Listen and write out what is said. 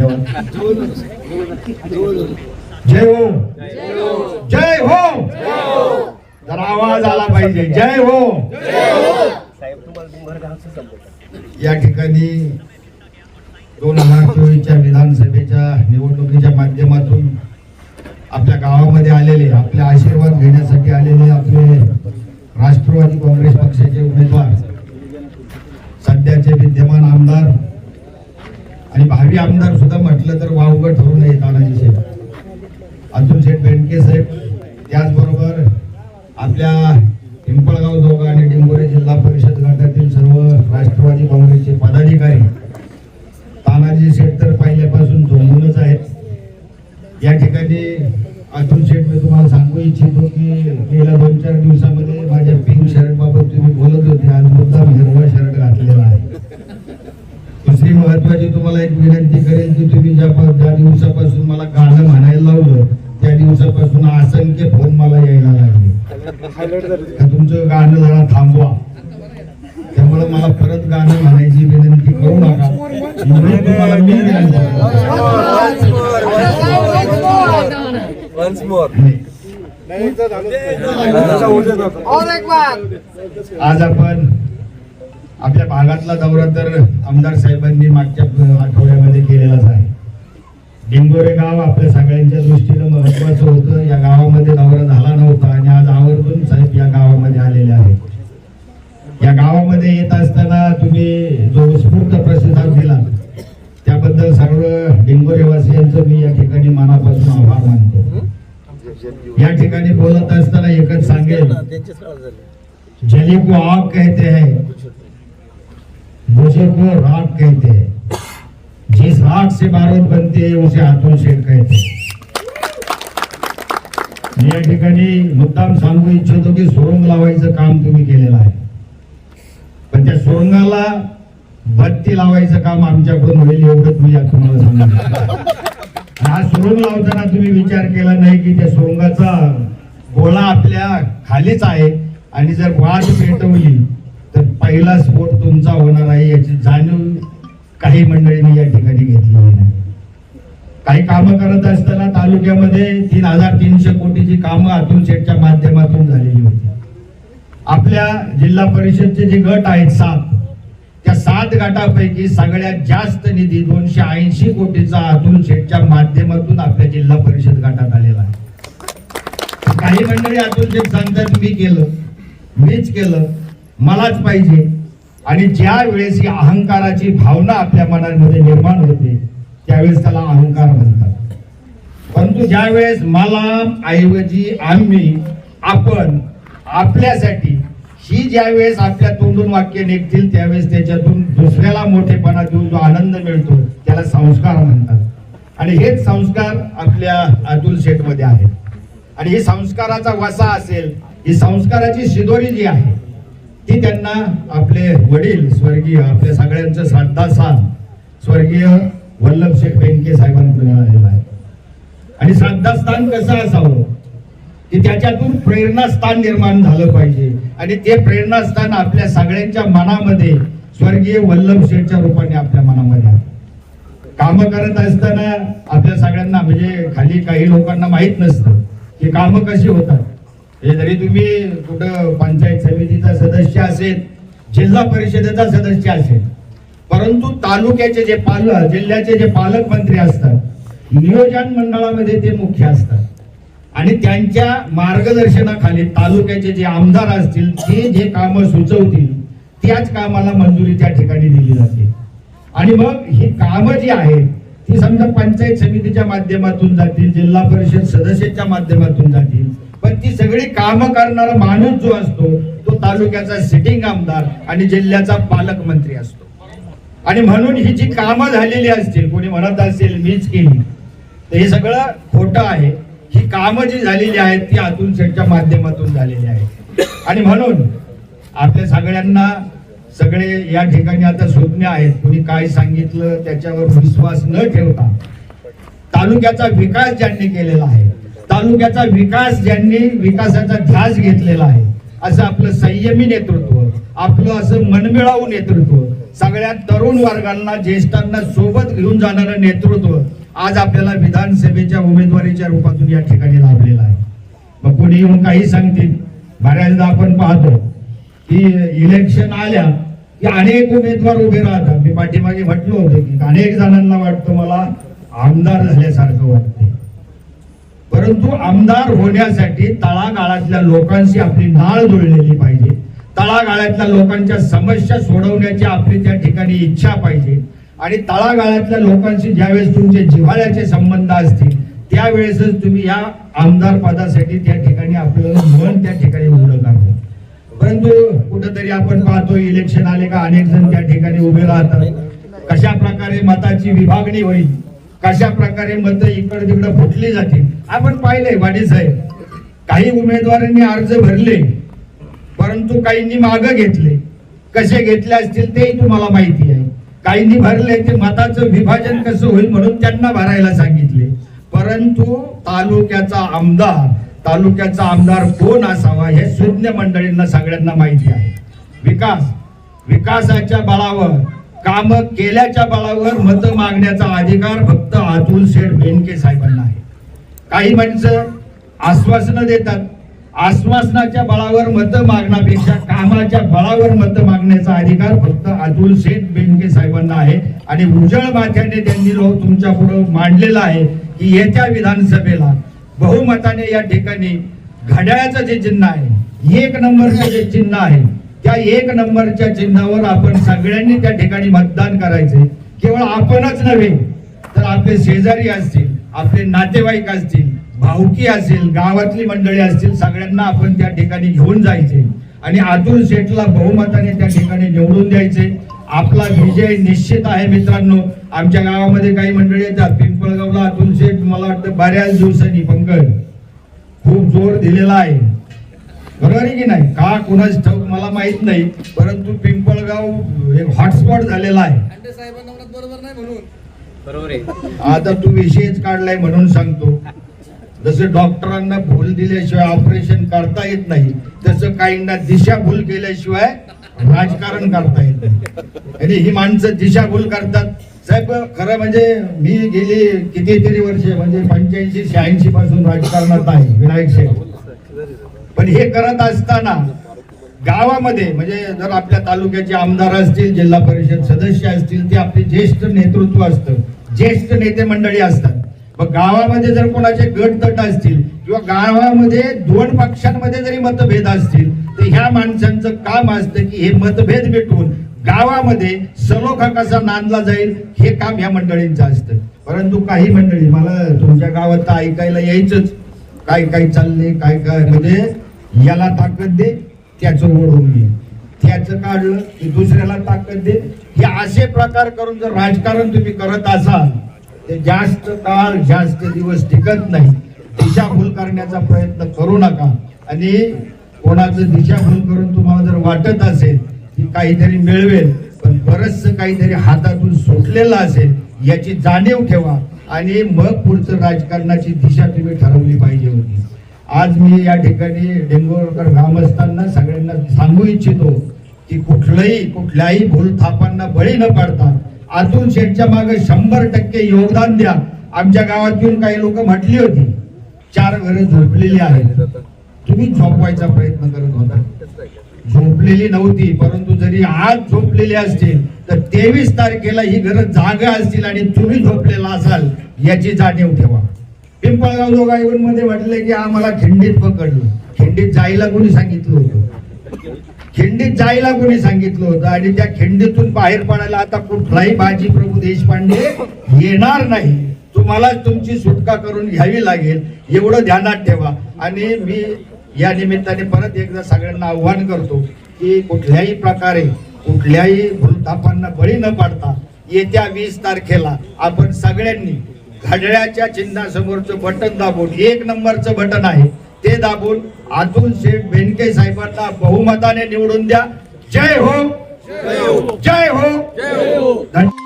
धन्यवाद। जय हो। जय हो। जरा आवाज आला पाहिजे। जय हो। या ठिकाणी दोन हजार चोवीसच्या विधानसभेच्या निवडणुकीच्या माध्यमातून आपल्या गावामध्ये आलेले आपले आशीर्वाद घेण्यासाठी आलेले आपले राष्ट्रवादी काँग्रेस पक्षाचे उमेदवार सध्याचे विद्यमान आमदार आणि भावी आमदार सुद्धा म्हटलं तर वावगं ठरू नये तानाजी शेठ अतुल शेठ बेंडके साहेब त्याचबरोबर आपल्या पिंपळगाव जोगा आणि डिंगोरे जिल्हा परिषद गटातील सर्व राष्ट्रवादी काँग्रेसचे पदाधिकारी. तानाजी शेठ तर पहिल्यापासून झोंबूनच आहेत. या ठिकाणी अतुल शेठ मी तुम्हाला सांगू इच्छितो की गेल्या दोन चार दिवसामध्ये माझ्या पिंक शर्ट बाबत तुम्ही बोलत होते आज मुद्दाम हिरवा शर्ट घातलेला आहे दुसरी महत्वाची तुम्हाला एक विनंती करेन की तुम्ही ज्या प- ज्या दिवसापासून मला गाणं म्हणायला लावलं त्या दिवसापासून असंख्य फोन मला यायला लागले का तुमचं गाणं जरा थांबवा. त्यामुळे मला परत गाणं म्हणायची विनंती करू नका. म्हणून तुम्हाला मी आज आपण आपल्या भागातला दौरा तर आमदार साहेबांनी मागच्या आठवड्यामध्ये केलेलाच आहे. डिंगोरे गाव आपल्या सगळ्यांच्या दृष्टीनं महत्वाचं होतं. या गावामध्ये दौरा झाला नव्हता आणि आज आवर्जून साहेब या गावामध्ये आलेले आहेत. या गावामध्ये येत असताना तुम्ही जो उत्स्फूर्त प्रतिसाद दिला त्याबद्दल सर्व डिंगोरेवासियांचं मी या ठिकाणी मनापासून आभार मानतो. या ठिकाणी बोलत असताना एकच सांगेल जली को आग कहते हैं मुझे को राग कहते हैं। जिस राख से बारूद बनते है उसे हाथों शेड कहते हैं। मी या ठिकाणी मुद्दाम सांगू इच्छितो की सोडून लावायचं काम तुम्ही केलेलं आहे. म्हणजे पण त्या सोंगाला बत्ती लावायचं काम आमच्याकडून होईल एवढंच मी या तुम्हाला सांगितलं हा सुरुंग लावताना तुम्ही विचार केला नाही की त्या सोंगाचा गोळा आपल्या खालीच आहे आणि जर वाद पेटवली तर पहिला स्फोट तुमचा होणार आहे याची जाणीव काही मंडळींनी या ठिकाणी घेतलेली नाही. काही कामं करत असताना तालुक्यामध्ये तीन हजार तीनशे कोटीची कामं अतुल शेठच्या माध्यमातून झालेली होती. आपल्या जिल्हा परिषदचे जे गट आहेत सात त्या सात गटापैकी सगळ्यात जास्त निधी दोनशे ऐंशी कोटीचा अतुल शेठच्या माध्यमातून आपल्या जिल्हा परिषद गटात आलेला आहे. काही मंडळी अतुल शेठ सांगतात मी केलं मीच केलं मलाच पाहिजे. आणि ज्या वेळेस ही अहंकाराची भावना आपल्या मनामध्ये निर्माण होते त्यावेळेस त्याला अहंकार म्हणतात. परंतु ज्या वेळेस मला ऐवजी आम्ही आपण आपल्यासाठी ही ज्या वेळेस आपल्या तोंडून वाक्य निघतील त्यावेळेस त्याच्यातून दुसऱ्याला मोठेपणा देऊन जो आनंद मिळतो त्याला संस्कार म्हणतात. आणि हेच संस्कार आपल्या अतुल शेठमध्ये आहेत. आणि ही संस्काराचा वसा असेल ही संस्काराची शिदोरी जी आहे ती त्यांना आपले वडील स्वर्गीय आपल्या सगळ्यांचं श्रद्धास्थान स्वर्गीय वल्लभ शेठ बेंके साहेबांकडून आलेलं आहे. आणि श्रद्धास्थान कसं असावं? की त्याच्यातून प्रेरणास्थान निर्माण झालं पाहिजे. आणि ते प्रेरणास्थान आपल्या सगळ्यांच्या मनामध्ये स्वर्गीय वल्लभ शेठच्या रूपाने आपल्या मनामध्ये काम करत असताना आपल्या सगळ्यांना म्हणजे खाली काही लोकांना माहीत नसतं की कामं कशी होतात. हे जरी तुम्ही कुठं पंचायत समितीचा सदस्य असेल जिल्हा परिषदेचा सदस्य असेल परंतु तालुक्याचे जे पालक जिल्ह्याचे जे पालकमंत्री असतात नियोजन मंडळामध्ये ते मुख्य असतात. आणि त्यांच्या मार्गदर्शनाखाली तालुक्याचे जे आमदार असतील ते जे कामं सुचवतील त्याच कामाला मंजुरी त्या ठिकाणी दिली जाते. आणि मग ही कामं जी आहेत ती समजा पंचायत समितीच्या माध्यमातून जातील जिल्हा परिषद सदस्याच्या माध्यमातून जातील पण ती सगळी कामं करणारा माणूस जो असतो तो तालुक्याचा सिटिंग आमदार आणि जिल्ह्याचा पालकमंत्री असतो. आणि म्हणून ही जी कामं झालेली असतील कोणी म्हणत असेल मीच केली तर हे सगळं खोटं आहे. ही कामं जी झालेली आहेत ती अतुल सेठच्या माध्यमातून झालेली आहेत. आणि म्हणून आपल्या सगळ्यांना सगळे या ठिकाणी आता सुज्ञ आहेत. कोणी काय सांगितलं त्याच्यावर विश्वास न ठेवता. तालुक्याचा विकास ज्यांनी केलेला आहे तालुक्याचा विकास ज्यांनी विकासाचा ध्यास घेतलेला आहे असं आपलं संयमी नेतृत्व आपलं असं मनमिळावू नेतृत्व सगळ्या तरुण वर्गांना ज्येष्ठांना सोबत घेऊन जाणारं नेतृत्व आज आपल्याला विधानसभेच्या उमेदवारीच्या रूपातून या ठिकाणी लाभलेला आहे. मग कोणी येऊन काही सांगतील? बऱ्याचदा आपण पाहतो की इलेक्शन आल्या की अनेक उमेदवार उभे राहतात. मी पाठीमागे म्हटलं होतं की अनेक जणांना वाटतं मला आमदार झाल्यासारखं वाटते परंतु आमदार होण्यासाठी तळागाळातल्या लोकांशी आपली नाळ जुळलेली पाहिजे. तळागाळातल्या लोकांच्या समस्या सोडवण्याची आपली त्या ठिकाणी इच्छा पाहिजे. आणि तळागाळातल्या लोकांशी ज्यावेळेस तुमचे जिव्हाळ्याचे संबंध असतील त्यावेळेसच तुम्ही या आमदार पदासाठी त्या ठिकाणी आपलं मन त्या ठिकाणी उघडं करतो. परंतु कुठंतरी आपण पाहतो इलेक्शन आले का अनेक जण त्या ठिकाणी उभे राहतात. कशा प्रकारे मताची विभागणी होईल कशा प्रकारे मत इकडे तिकडे फुटली जातील आपण पाहिलंय वाणी साहेब. काही उमेदवारांनी अर्ज भरले परंतु काहींनी माग घेतले. कसे घेतले असतील तेही तुम्हाला माहिती आहे. काहींनी भरले ते मताचं विभाजन कसं होईल म्हणून त्यांना भरायला सांगितले. परंतु तालुक्याचा आमदार तालुक्याचा आमदार कोण असावा हे सुज्ञ मंडळींना सगळ्यांना माहिती आहे. विकास विकासाच्या बळावर काम केल्याच्या बळावर मत मागण्याचा अधिकार फक्त अतुल शेठ बेनके साहेबांना आहे. काही माणसं आश्वासनं देतात आश्वासनाच्या बळावर मत मागण्यापेक्षा कामाच्या बळावर मत मागण्याचा अधिकार फक्त अतुल शेठ बेनके साहेबांना आहे. आणि उजळ माथ्याने त्यांनी लोक तुमच्यापुढे मांडलेला आहे की येत्या विधानसभेला बहुमताने या ठिकाणी घड्याळाचं जे चिन्ह आहे एक नंबरचं जे चिन्ह आहे त्या एक नंबरच्या चिन्हावर आपण सगळ्यांनी त्या ठिकाणी मतदान करायचे केवळ आपणच नव्हे तर आपले शेजारी असतील आपले नातेवाईक असतील भाऊकी असेल गावातली मंडळी असतील सगळ्यांना आपण त्या ठिकाणी घेऊन जायचे. आणि अतुल शेठला बहुमताने त्या ठिकाणी निवडून द्यायचे. आपला विजय निश्चित आहे मित्रांनो. आमच्या गावामध्ये काही मंडळी येतात. पिंपळगावला अतुल शेठ मला वाटतं बऱ्याच दिवसांनी पंकज. खूप जोर दिलेला आहे. बरोबर आहे की नाही? का कुणाच ठाऊक मला माहीत नाही परंतु पिंपळगाव एक हॉटस्पॉट झालेला आहे. अंडे साहेबांना म्हणत बरोबर नाही म्हणून. बरोबर आहे. आता तू विषयच काढलाय म्हणून सांगतो. जसं डॉक्टरांना भूल दिल्याशिवाय ऑपरेशन करता येत नाही तसं काहींना दिशाभूल केल्याशिवाय राजकारण करता येत नाही. आणि ही माणसं दिशाभूल करतात. साहेब खरं म्हणजे मी गेली कितीतरी वर्षे म्हणजे पंच्याऐंशी शहाऐंशी पासून राजकारणात आहे विनायक शेठ. पण हे करत असताना गावामध्ये म्हणजे जर आपल्या तालुक्याचे आमदार असतील जिल्हा परिषद सदस्य असतील ते आपले ज्येष्ठ नेतृत्व असतं. ज्येष्ठ नेते मंडळी असतात. मग गावामध्ये जर कोणाचे गट तट असतील किंवा गावामध्ये दोन पक्षांमध्ये जरी मतभेद असतील तर ह्या माणसांचं काम असतं की हे मतभेद मिटवून गावामध्ये सलोखा कसा नांदला जाईल हे काम ह्या मंडळींचं असतं. परंतु काही मंडळी मला तुमच्या गावात तर ऐकायला यायचंच. काय काय चाललंय काय काय? म्हणजे याला ताकद दे त्याचं ओढून घे. त्याचं काढलं की दुसऱ्याला ताकद दे. हे असे प्रकार करून जर राजकारण तुम्ही करत असाल ते जास्त काळ जास्त दिवस टिकत नाही. दिशाभूल करण्याचा प्रयत्न करू नका. आणि कोणाचं दिशाभूल करून तुम्हाला जर वाटत असेल की काहीतरी मिळवेल पण बरंचसं काहीतरी हातातून सुटलेलं असेल याची जाणीव ठेवा. आणि मग पुढचं राजकारणाची दिशा तुम्ही ठरवली पाहिजे होती. आज मी या ठिकाणी डेंगोरकर ग्रामस्थांना सगळ्यांना सांगू इच्छितो की कुठलंही कुठल्याही भूलथापांना बळी न पडता अतुल शेठच्या मागे शंभर टक्के योगदान द्या. आमच्या गावात येऊन काही लोक म्हटली होती चार घरं झोपलेली आहेत. तुम्ही झोपवायचा प्रयत्न करत होता. झोपलेली नव्हती परंतु जरी आज झोपलेली असतील तर तेवीस तारखेला ही घरं जागा असतील आणि तुम्ही झोपलेला असाल याची जाणीव ठेवा. पिंपळगाव जोगाईवनमध्ये म्हटले की आम्हाला खिंडीत पकडलं. खिंडीत जायला कोणी सांगितलं होतं? खिंडीत जायला कोणी सांगितलं होतं? आणि त्या खिंडीतून बाहेर पडायला आता कुठलाही बाजी प्रभू देशपांडे येणार नाही. तुम्हाला तुमची सुटका करून घ्यावी लागेल. एवढं ध्यानात ठेवा. आणि मी या निमित्ताने परत एकदा सगळ्यांना आव्हान करतो की कुठल्याही प्रकारे कुठल्याही भूलथापांना बळी न पाडता येत्या वीस तारखेला आपण सगळ्यांनी घड्याळ्याच्या चिन्हासमोरचं बटन दाबून एक नंबरचं बटन आहे ते दाबून अतुल शेठ बेनके साहेबांना बहुमताने निवडून द्या. जय हो. जय हो. जय हो. धन्यवाद